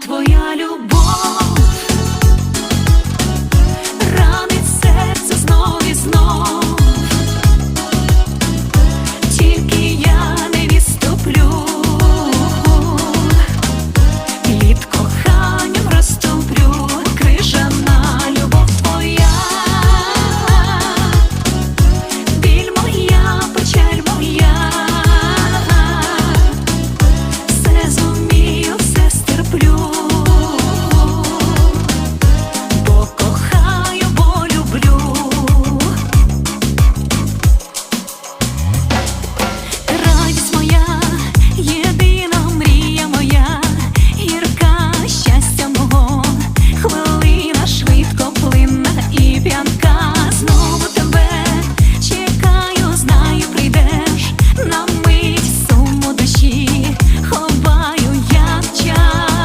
твоя любов.